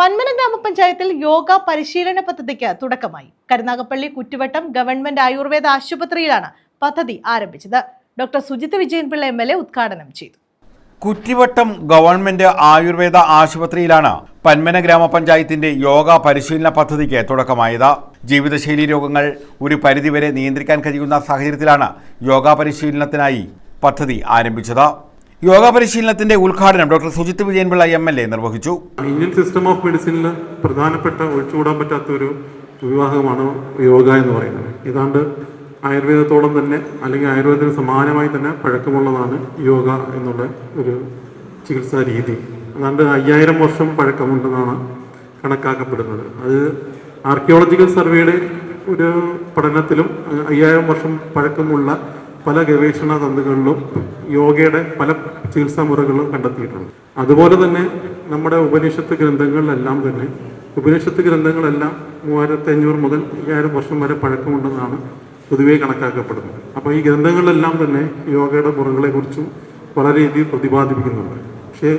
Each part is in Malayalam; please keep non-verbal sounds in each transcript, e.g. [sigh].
പന്മന ഗ്രാമപഞ്ചായത്തിൽ യോഗ പരിശീലന പദ്ധതിക്ക് തുടക്കമായി. കരുനാഗപ്പള്ളി കുറ്റുവട്ടം ഗവൺമെന്റ് ആയുർവേദ ആശുപത്രിയിലാണ് പദ്ധതി ആരംഭിച്ചത്. Doctor Sujith Vijayan Pillai M L A ഉദ്ഘാടനം ചെയ്തു. കുറ്റിവട്ടം ഗവൺമെന്റ് ആയുർവേദ ആശുപത്രിയിലാണ് പന്മന ഗ്രാമപഞ്ചായത്തിന്റെ യോഗ പരിശീലന പദ്ധതിക്ക് തുടക്കമായത്. ജീവിതശൈലി രോഗങ്ങൾ ഒരു പരിധിവരെ നിയന്ത്രിക്കാൻ കഴിയുന്ന സാഹചര്യത്തിലാണ് യോഗ പരിശീലനത്തിനായി പദ്ധതി ആരംഭിച്ചത്. യോഗ പരിശീലനത്തിന്റെ ഉദ്ഘാടനം doctor Sujith Vijayan Pillai M L A നിർവഹിച്ചു. ഇന്ത്യൻ സിസ്റ്റം ഓഫ് മെഡിസിനിൽ പ്രധാനപ്പെട്ട ഒഴിച്ചുകൂടാൻ പറ്റാത്ത ഒരു വിവാഹമാണ് യോഗ എന്ന് പറയുന്നത്. ഏതാണ്ട് ആയുർവേദത്തോളം തന്നെ അല്ലെങ്കിൽ ആയുർവേദത്തിന് സമാനമായി തന്നെ പഴക്കമുള്ളതാണ് യോഗ എന്നുള്ള ഒരു ചികിത്സാ രീതി. ഏതാണ്ട് അയ്യായിരം വർഷം പഴക്കമുണ്ടെന്നാണ് കണക്കാക്കപ്പെടുന്നത്. അത് ആർക്കിയോളജിക്കൽ സർവേയുടെ ഒരു പഠനത്തിലും അയ്യായിരം വർഷം പഴക്കമുള്ള പല ഗവേഷണ തന്തുകളിലും യോഗയുടെ പല ചികിത്സാ മുറകളും കണ്ടെത്തിയിട്ടുണ്ട്. അതുപോലെ തന്നെ നമ്മുടെ ഉപനിഷത്ത് ഗ്രന്ഥങ്ങളിലെല്ലാം തന്നെ ഉപനിഷത്ത് ഗ്രന്ഥങ്ങളെല്ലാം മൂവായിരത്തി അഞ്ഞൂറ് മുതൽ അയ്യായിരം വർഷം വരെ പഴക്കമുണ്ടെന്നാണ് പൊതുവേ കണക്കാക്കപ്പെടുന്നത്. അപ്പോൾ ഈ ഗ്രന്ഥങ്ങളിലെല്ലാം തന്നെ യോഗയുടെ മുറകളെക്കുറിച്ചും വളരെ രീതിയിൽ പ്രതിപാദിപ്പിക്കുന്നുണ്ട്. പക്ഷേ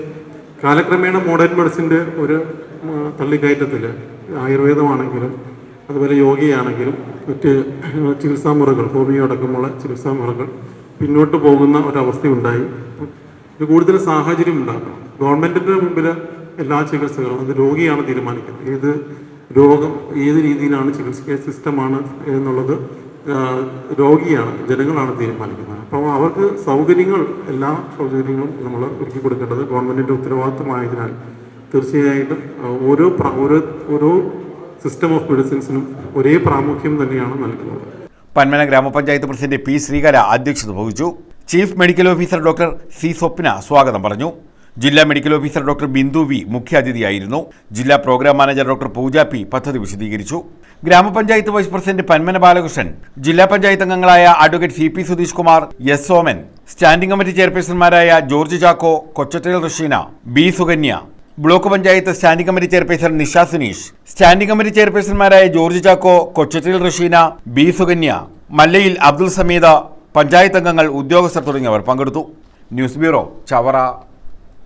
കാലക്രമേണ മോഡേൺ മെഡിസിന്റെ ഒരു തള്ളിക്കയറ്റത്തിൽ ആയുർവേദമാണെങ്കിലും അതുപോലെ യോഗയാണെങ്കിലും മറ്റ് [clears throat] ചികിത്സാ മുറകൾ ഹോമിയോ അടക്കമുള്ള ചികിത്സാ മുറകൾ പിന്നോട്ട് പോകുന്ന ഒരവസ്ഥയുണ്ടായി. ഇത് കൂടുതൽ സാഹചര്യം ഉണ്ടാക്കണം. ഗവൺമെന്റിന്റെ മുമ്പിൽ എല്ലാ ചികിത്സകളും അത് രോഗിയാണ് തീരുമാനിക്കുന്നത്. ഏത് രോഗം ഏത് രീതിയിലാണ് ചികിത്സിക്കുക സിസ്റ്റമാണ് എന്നുള്ളത് രോഗിയാണ് ജനങ്ങളാണ് തീരുമാനിക്കുന്നത്. അപ്പോൾ അവർക്ക് സൗകര്യങ്ങൾ എല്ലാ സൗകര്യങ്ങളും നമ്മൾ ഒരുക്കി കൊടുക്കേണ്ടത് ഗവൺമെന്റിന്റെ ഉത്തരവാദിത്തമായതിനാൽ തീർച്ചയായിട്ടും ഓരോ ഓരോ ഓരോ സിസ്റ്റം ഓഫ് മെഡിസിൻസിനും ഒരേ പ്രാമുഖ്യം തന്നെയാണ് നൽകുന്നത്. പന്മന ഗ്രാമപഞ്ചായത്ത് പ്രസിഡന്റ് പി ശ്രീകല അധ്യക്ഷത വഹിച്ചു. Chief medical officer doctor C Swapna സ്വാഗതം പറഞ്ഞു. ജില്ലാ medical officer doctor Bindu V മുഖ്യാതിഥിയായിരുന്നു. ജില്ലാ program manager doctor Pooja P പദ്ധതി വിശദീകരിച്ചു. ഗ്രാമപഞ്ചായത്ത് വൈസ് പ്രസിഡന്റ് പന്മന ബാലകൃഷ്ണൻ ജില്ലാ പഞ്ചായത്ത് അംഗങ്ങളായ advocate C P Sudheesh Kumar S Oman standing committee ചെയർപേഴ്സൺമാരായ George Chacko Kochattel Rasheena B Sukanya block panchayat standing committee chairperson Nisha Suneesh standing committee ചെയർപേഴ്സൺമാരായ George Chacko Kochathil Rasheena B Sukanya മല്ലയിൽ Abdul Sameeda panchayat അംഗങ്ങൾ ഉദ്യോഗസ്ഥർ തുടങ്ങിയവർ പങ്കെടുത്തു. News bureau Chavara.